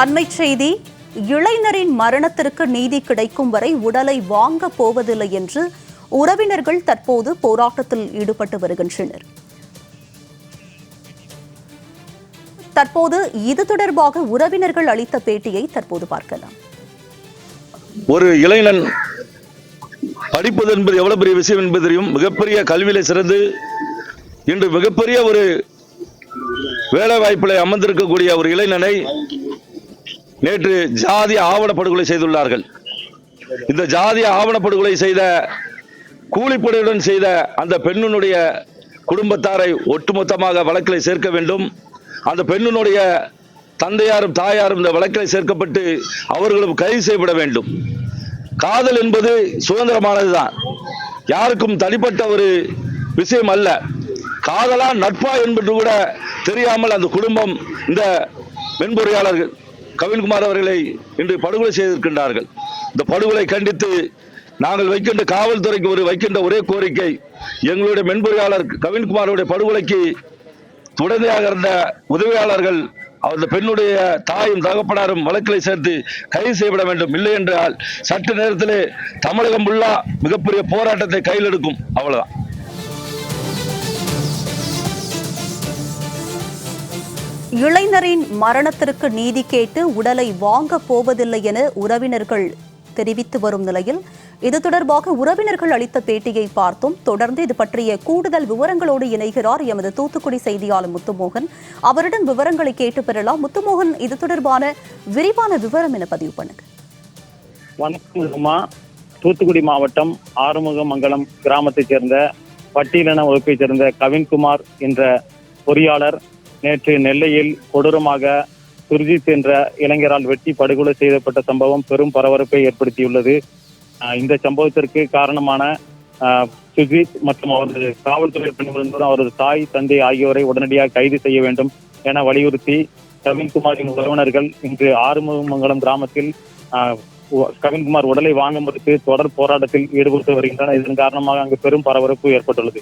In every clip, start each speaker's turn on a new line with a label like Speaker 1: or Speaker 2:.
Speaker 1: அண்மை செய்தி இளைஞரின் மரணத்திற்கு நீதி கிடைக்கும் வரை உடலை வாங்க போவதில்லை என்று உறவினர்கள் தற்போது போராட்டத்தில் ஈடுபட்டு வருகின்றனர். தற்போது இது தொடர்பாக உறவினர்கள் அளித்த பேட்டியை தற்போது பார்க்கலாம்.
Speaker 2: ஒரு இளைஞன் படிப்பது என்பது எவ்வளவு பெரிய விஷயம் என்பது தெரியும். மிகப்பெரிய கல்வியில சிறந்து இன்று மிகப்பெரிய ஒரு வேலை வாய்ப்பில் அமர்ந்திருக்கக்கூடிய ஒரு இளைஞனை நேற்று ஜாதி ஆவணப்படுகொலை செய்துள்ளார்கள். இந்த ஜாதி ஆவணப்படுகொலை செய்த கூலிப்படையுடன் செய்த அந்த பெண்ணினுடைய குடும்பத்தாரை ஒட்டுமொத்தமாக வழக்கில் சேர்க்க வேண்டும். அந்த பெண்ணினுடைய தந்தையாரும் தாயாரும் இந்த வழக்கில் சேர்க்கப்பட்டு அவர்களும் கைது செய்யப்பட வேண்டும். காதல் என்பது சுதந்திரமானதுதான். யாருக்கும் தனிப்பட்ட ஒரு விஷயம் அல்ல. காதலா நட்பா என்பது கூட தெரியாமல் அந்த குடும்பம் இந்த மென்பொறியாளர்கள் கவின்குமார் அவர்களை இன்று படுகொலை செய்திருக்கின்றார்கள். இந்த படுகொலை கண்டித்து நாங்கள் வைக்கின்ற காவல்துறைக்கு ஒரு வைக்கின்ற ஒரே கோரிக்கை எங்களுடைய மென்பொறியாளர் கவின்குமாருடைய படுகொலைக்கு உடனடியாக இருந்த உதவியாளர்கள் அந்த பெண்ணுடைய தாயும் தகப்பனாரும் வழக்கில் சேர்த்து கைது செய்யப்பட வேண்டும். இல்லை என்றால் சற்று நேரத்திலே தமிழகம் ஃபுல்லா மிகப்பெரிய போராட்டத்தை கையில் எடுக்கும். அவ்வளவுதான்.
Speaker 1: இளைஞரின் மரணத்திற்கு நீதி கேட்டு உடலை வாங்க போவதில்லை என உறவினர்கள் தெரிவித்து வரும் நிலையில் இது தொடர்பாக உறவினர்கள் அளித்த பேட்டியை பார்த்தும் தொடர்ந்து இது பற்றிய கூடுதல் விவரங்களோடு இணைகிறார் எமது தூத்துக்குடி செய்தியாளர் முத்துமோகன். அவரிடம் விவரங்களை கேட்டு பெறலாம். முத்துமோகன் இது தொடர்பான விரிவான விவரம் என பதிவு பண்ணுங்க.
Speaker 3: வணக்கம் உமா. தூத்துக்குடி மாவட்டம் ஆறுமுகமங்கலம் கிராமத்தைச் சேர்ந்த பட்டியலின வகுப்பைச் சேர்ந்த கவின்குமார் என்ற பொறியாளர் நேற்று நெல்லையில் கொடூரமாக சுர்ஜித் என்ற இளைஞரால் வெட்டி படுகொலை செய்யப்பட்ட சம்பவம் பெரும் பரபரப்பை ஏற்படுத்தியுள்ளது. இந்த சம்பவத்திற்கு காரணமான ஆஹ், சுஜித் மற்றும் அவரது காவல்துறை பணிபுரிந்தோர் அவரது தாய் தந்தை ஆகியோரை உடனடியாக கைது செய்ய வேண்டும் என வலியுறுத்தி கவின்குமாரின் உறவினர்கள் இன்று ஆறுமுகமங்கலம் கிராமத்தில் ஆஹ், கவின்குமார் உடலை வாங்க மறுத்து தொடர் போராட்டத்தில் ஈடுபட்டு வருகின்றனர். இதன் காரணமாக அங்கு பெரும் பரபரப்பு ஏற்பட்டுள்ளது.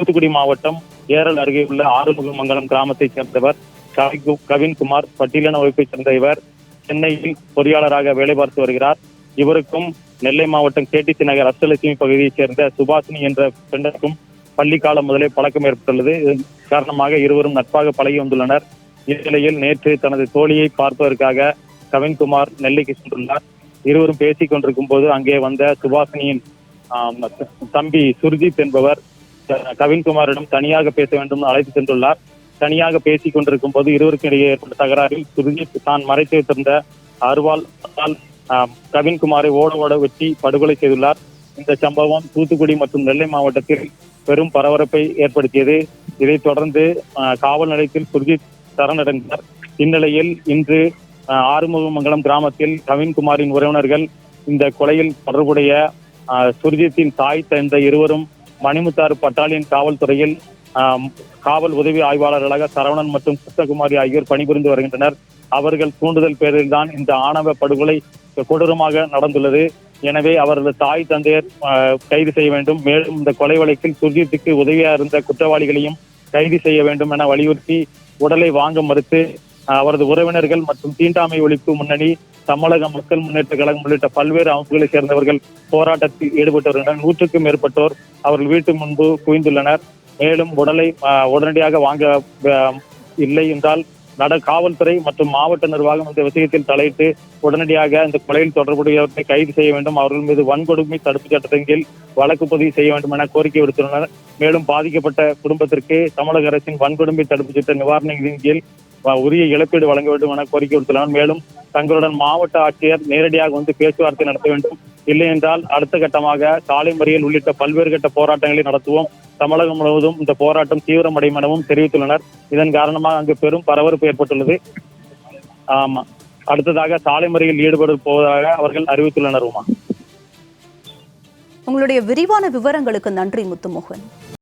Speaker 3: தூத்துக்குடி மாவட்டம் ஏரல் அருகே உள்ள ஆறுமுகமங்கலம் கிராமத்தைச் சேர்ந்தவர் கவி- கவின்குமார் பட்டியலின வகுப்பைச் சேர்ந்த இவர் சென்னையில் பொறியாளராக வேலை பார்த்து வருகிறார். இவருக்கும் நெல்லை மாவட்டம் கேடிசி நகர் அஷ்டலட்சுமி பகுதியைச் சேர்ந்த சுபாஷினி என்ற பெண்ணுக்கும் பள்ளி காலம் முதலே பழக்கம் ஏற்பட்டுள்ளது. இதன் காரணமாக இருவரும் நட்பாக பழகி வந்துள்ளனர். இந்நிலையில் நேற்று தனது தோழியை பார்ப்பதற்காக கவின்குமார் நெல்லைக்கு சென்றுள்ளார். இருவரும் பேசிக் கொண்டிருக்கும் போது அங்கே வந்த சுபாஷினியின் தம்பி சுர்ஜித் என்பவர் கவின்குமாரிடம் தனியாக பேச வேண்டும் அழைத்து சென்றுள்ளார். தனியாக பேசிக் கொண்டிருக்கும் போது இருவருக்கும் இடையே ஏற்பட்ட தகராறில் சுர்ஜித் தான் மறைத்து வைத்திருந்த அருவால் கவின்குமாரை ஓட ஓட வெட்டி படுகொலை செய்துள்ளார். இந்த சம்பவம் தூத்துக்குடி மற்றும் நெல்லை மாவட்டத்தில் பெரும் பரபரப்பை ஏற்படுத்தியது. இதைத் தொடர்ந்து காவல் நிலையத்தில் சுர்ஜித் சரணடைந்தார். இந்நிலையில் இன்று ஆறுமுகமங்கலம் கிராமத்தில் கவின்குமாரின் உறவினர்கள் இந்த கொலையில் தொடர்புடைய சுர்ஜித்தின் தாய் தந்த இருவரும் மணிமுத்தாறு பட்டாலியன் காவல்துறையில் காவல் உதவி ஆய்வாளர்களாக சரவணன் மற்றும் கிருஷ்ணகுமாரி ஆகியோர் பணிபுரிந்து வருகின்றனர். அவர்கள் தூண்டுதல் பேரில் தான் இந்த ஆணவ படுகொலை கொடூரமாக நடந்துள்ளது. எனவே அவரது தாய் தந்தையர் கைது செய்ய வேண்டும். மேலும் இந்த கொலை வழக்கில் சுர்ஜித்துக்கு உதவியா இருந்த குற்றவாளிகளையும் கைது செய்ய வேண்டும் என வலியுறுத்தி உடலை வாங்க மறுத்து அவரது உறவினர்கள் மற்றும் தீண்டாமை ஒழிப்பு முன்னணி தமிழக மக்கள் முன்னேற்ற கழகம் உள்ளிட்ட பல்வேறு அமைப்புகளை சேர்ந்தவர்கள் போராட்டத்தில் ஈடுபட்டு வருகின்றனர் நூற்றுக்கும் மேற்பட்டோர் அவர்கள் வீட்டு முன்பு குவிந்துள்ளனர். மேலும் உடலை உடனடியாக வாங்க இல்லை என்றால் நட காவல்துறை மற்றும் மாவட்ட நிர்வாகம் இந்த விஷயத்தில் தலையிட்டு உடனடியாக இந்த கொலையில் தொடர்புடையவர்களை கைது செய்ய வேண்டும். அவர்கள் மீது வன்கொடுமை தடுப்புச் சட்டத்தின் கீழ் வழக்கு பதிவு செய்ய வேண்டும் என கோரிக்கை விடுத்துள்ளனர். மேலும் பாதிக்கப்பட்ட குடும்பத்திற்கு தமிழக அரசின் வன்கொடுமை தடுப்புச் சட்ட நிவாரண நிதியின் கீழ் உரிய இழப்பீடு வழங்க வேண்டும் என கோரிக்கை விடுத்துள்ளனர் மேலும் தங்களுடன் மாவட்ட ஆட்சியர் நேரடியாக வந்து பேச்சுவார்த்தை நடத்த வேண்டும். இல்லை என்றால் அடுத்த கட்டமாக சாலை மறியல் உள்ளிட்ட பல்வேறு கட்ட போராட்டங்களை நடத்துவோம். தமிழகம் முழுவதும் இந்த போராட்டம் தீவிரமடையும் எனவும் தெரிவித்துள்ளனர். இதன் காரணமாக அங்கு பெரும் பரபரப்பு ஏற்பட்டுள்ளது. ஆமா. அடுத்ததாக சாலை மறியல் ஈடுபட போவதாக அவர்கள் அறிவித்துள்ளனர் உமா.
Speaker 1: உங்களுடைய விரிவான விவரங்களுக்கு நன்றி முத்துமோகன்.